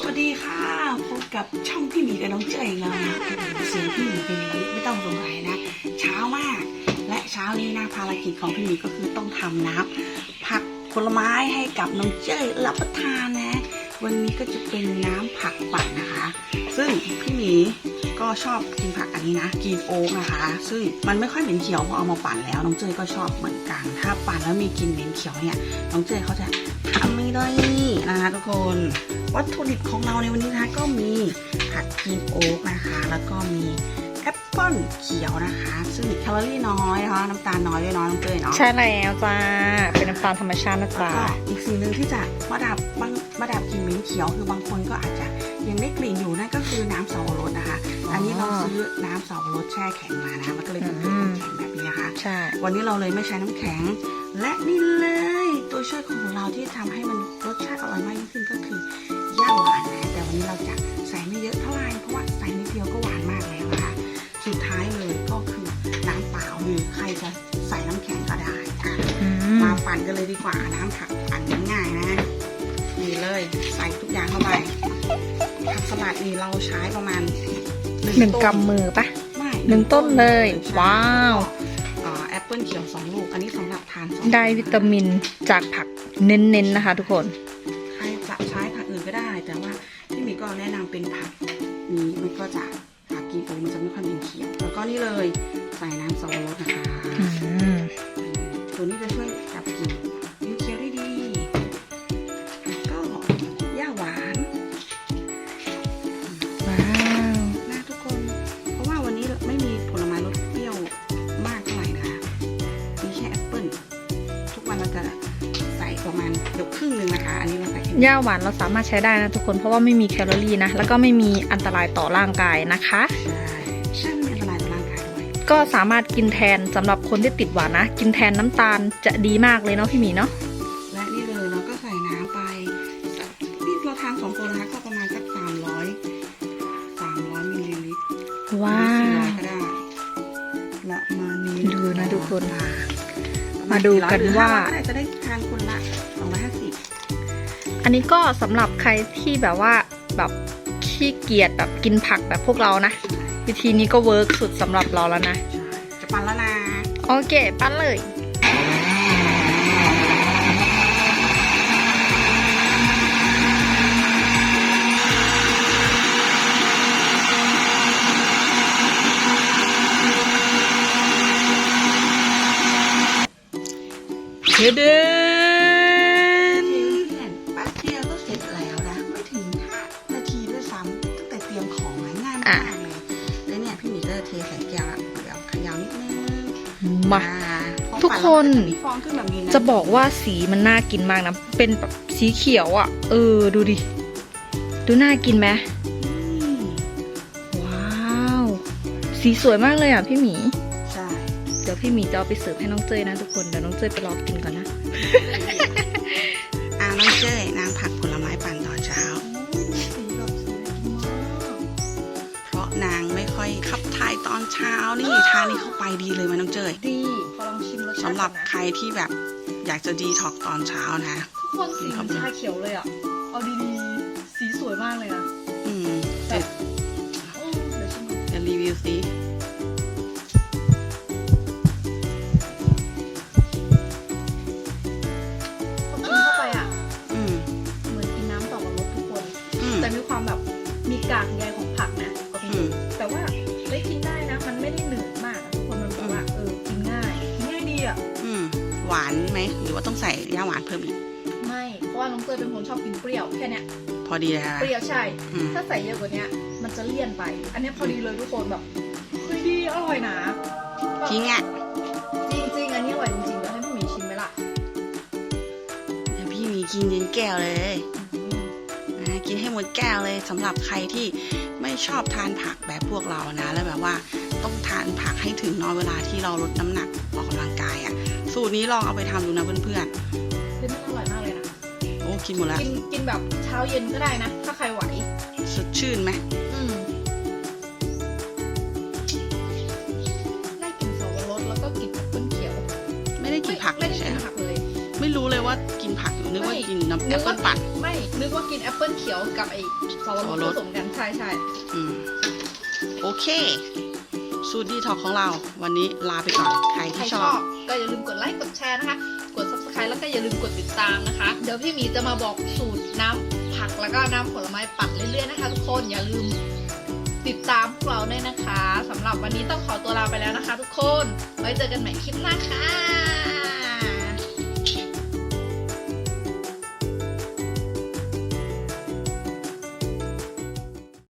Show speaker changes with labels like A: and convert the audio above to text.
A: สวัสดีค่ะพบกับช่องพี่หมีกับน้องเจยแล้วนะเสียงพี่หมีเป็นอย่างนี้ไม่ต้องสงสัยนะเช้ามาก และเช้านี้นะภารกิจของพี่หมีก็คือต้องทำน้ำผักผลไม้ให้กับน้องเจยรับประทานนะ วันนี้ก็จะเป็นน้ำผักปั่นนะคะ ซึ่งพี่หมีก็ชอบกินผักอันนี้นะกินโอ๊กนะคะ ซึ่งมันไม่ค่อยเหม็นเขียวพอเอามาปั่นแล้วน้องเจยก็ชอบเหมือนกัน ถ้าปั่นแล้วมีกลิ่นเหม็นเขียวเนี่ยน้องเจยเขาจะทำไม่ได้นะคะทุกคน วัตถุดิบของเราในวันนี้นะคะก็มีผักกีนโอ๊กนะคะ แล้วก็มีแอปเปิ้ลเขียวนะคะ ซึ่งแคลอรี่น้อยนะคะน้ำตาลน้อยด้วยเน้อยน้องเตยเนาะ
B: ใช่แล้วจ้าเป็นน้ำตาลธรรมชาตินะ
A: แล้ว
B: จ๊ะ
A: ก็อีกสิ่งหนึ่งที่จะมาดับบางมาดับกลิ่นเหม็นเขียวคือบางคนก็อาจจะยังได้กลิ่นอยู่นั่นก็คือน้ำเสาวรสนะคะ อันนี้เราซื้อน้ำเสาวรสแช่แข็งมานะมันก็เลยเป็นน้ำแข็งแบบนี้นะคะ
B: ใช่
A: วันนี้เราเลยไม่ใช้น้ำแข็ง และนี่เลยตัวช่วยของเราที่ทำให้มันรสชาติอร่อยมากยิ่งขึ้นก็คือย่าหวานนะแต่วันนี้เราจะใส่ไม่เยอะเท่าไหร่เพราะว่าใส่นิดเดียวก็หวานมากแล้วนะคะสุดท้ายเลยก็คือน้ำเปล่าหรือใครจะใส่น้ำแข็งก็ได้อะ
B: อืม
A: มาปั่นกันเลยดีกว่าน้ำผักปั่นง่ายๆนะนี่เลยใส่ทุกอย่างเข้าไปผักสลัดนี่เราใช้ประมาณ
B: หนึ่ง
A: ต้
B: กำมือปะ
A: ไม่
B: หนึ่งต้นเลย
A: ใช่
B: ว้าว
A: อ่าแอ ปเปิลเขียวสองลูก อันนี้สำหรับทานสอง
B: ได้วิตามินจากผักเน้นๆนะคะ ทุกคน
A: ใครจะใช้ผักอื่นก็ได้ แต่ว่าพี่หมีก็แนะนำเป็นผักนี้มันก็จะผักกีโปมันจะไม่ค่อยเป็นเขียว แล้วก็นี่เลยใส่น้ำสับปะรดนะคะ กวันเราจะใส่ประมาณเดี๋ยวครึ่งหนึ่งนะคะ อันนี้เราใส่แค่
B: ย่าหวานเราสามารถใช้ได้นะทุกคนเพราะว่าไม่มีแคลอรี่นะ แล้วก็ไม่มีอันตรายต่อร่างกายนะคะ
A: ใช่ใช่ไม่มีอันตรายต่อร่างกายด้วย
B: ก็สามารถกินแทนสำหรับคนที่ติดหวานนะ กินแทนน้ำตาลจะดีมากเลยเนาะพี่หมีเนาะ
A: และนี่เลยเราก็ใส่น้ำไปนี่เราทานสองคนนะคะก็ประมาณสักสามร้อยสามร้อยมิลลิลิตร
B: ว้า
A: สี่ร้อ
B: วย
A: ก็ได้ละมานี้
B: ดูนะทุกคน
A: มา
B: มาดูกันว่า
A: ก็จะได้ทานคนละสองร้อยห้าสิบ
B: อันนี้ก็สำหรับใครที่แบบว่าแบบขี้เกียจแบบกินผักแบบพวกเรานะ วิธีนี้ก็เวิร์กสุดสำหรับเราแล้วนะ
A: ใช่จะปั่นแล้วนะ
B: โอเค ปั้นเลย เฮเดน
A: เพื่อนแป๊บเดียวก็เสร็จแล้วนะไม่ถึงห้านาทีด้วยซ้ำตั้งแต่เตรียมของมาง่ายมากเลยแล้วเนี่ยพี่หมีก็เทใส่แก้วละเดี๋ยวเขยาวนิดนึง
B: มา
A: อ่พอ
B: ทุก
A: ปั่
B: คน
A: แล้วมัจะมีฟองขึ้นแบบนี้นะ
B: จะบอกว่าสีมันน่ากินมากนะ เป็นแบบสีเขียวอะ่ะ เออดูดิ ดูน่ากินไหม
A: อืม
B: ว้าว สีสวยมากเลยอะพี่หมี
A: ใช่
B: เดี๋ยวพี่หมีจะเอาไปเสิร์ฟให้น้องเจยนะทุกคนเดี๋ยวน้องเจยไปรอกินก่อนนะ
A: อ่าน้องเจ้ยนางผักผลไม้ปั่นตอนเช้า เพราะนางไม่ค่อยขับถ่ายตอนเช้านี่ทานนี่เข้าไปดีเลยไหมันน้องเจ้ย
B: ดีขอลองชิมรสชาติ
A: สำหรับใครที่แบบอยากจะดีท็อกตอนเช้านะ
B: ทุกคนสีเหมือนชาเขียวเลยอะเอาดีๆสีสวยมากเลยอะ
A: อืมเดี๋ยว
B: โอ้เดี๋ยวชิมก่อน
A: เดี๋ยวรีวิวสิ
B: แต่มีความแบบมีกากใยของผักนะก็มี
A: อืม
B: แต่ว่าได้กินได้นะ มันไม่ได้หนืดมากอะทุกคนมันแบบว่าเออกินง่ายกินง่ายดีอะ
A: อืมหวานไหมหรือว่าต้องใส่ย่าหวานเพิ่มอีก
B: ไม่เพราะว่าน้องเตยเป็นคนชอบกินเปรี้ยวแค่เนี้ย
A: พอดีเลยนะ
B: เปรี้ยวใช่
A: อืม
B: ถ้าใส่เยอะกว่าเนี้ยมันจะเลี่ยนไป อันเนี้ยพอดีเลยทุกคนแบบเฮ้ยดีอร่อยนะ
A: จริงอะ
B: จริงจริงๆอันนี้อร่อยจริงๆเดี๋ยวให้พี่หมีชิมไหมล่ะ
A: เดี๋ยวพี่มีกินเย็นแก้วเลยนะกิน ให้หมดแก้วเลยสำหรับใครที่ไม่ชอบทานผักแบบพวกเรานะ แล้วแบบว่าต้องทานผักให้ถึงเนอนเวลาที่เราลดน้ำหนักออกกำลังกายอะ สูตรนี้ลองเอาไปทำดูนะเพื่อน
B: คือมันอร่อยมากเลยนะ
A: ๆโอ้กินหมดแล้ว
B: กินกินแบบเช้าเย็นก็ได้นะ ถ้าใครไหว
A: สดชื่นไหม
B: อืมได้กลิ่นสับปะรดแล้วก็กลิ่นแอปเปิ้ลเขียว
A: ไม่ได้กินผักเล
B: ไม่
A: ย
B: ได้
A: ใช่
B: กิน
A: ไหม
B: ผักเลย
A: ไม่รู้เลยว่ากินผักอยู่ นึกว่า
B: ไม่
A: กินน้ำแอปเปิ้ลปั่น
B: ไม่ นึกว่ากินแอปเปิลเขียวกับไอ้สวร
A: สับปะร
B: ส
A: ด
B: ผสมกัน ใช่ใช่
A: อืมโอเค สูตรดีท็อกของเรา วันนี้ลาไปก่อน ใคร
B: ใคร
A: ที่
B: ช
A: ช
B: อ
A: อบ
B: บ ก็อย่าลืมกดไลค์กดแชร์นะคะ กด subscribe แล้วก็อย่าลืมกดติดตามนะคะ เดี๋ยวพี่หมีจะมาบอกสูตรน้ำผักแล้วก็น้ำผลไม้ปั่นเรื่อยๆนะคะทุกคน อย่าลืมติดตามพวกเราด้วยนะคะสำหรับวันนี้ต้องขอตัวลาไปแล้วนะคะ ทุกคน ไว้เจอกันใหม่คลิปหน้าค่ะ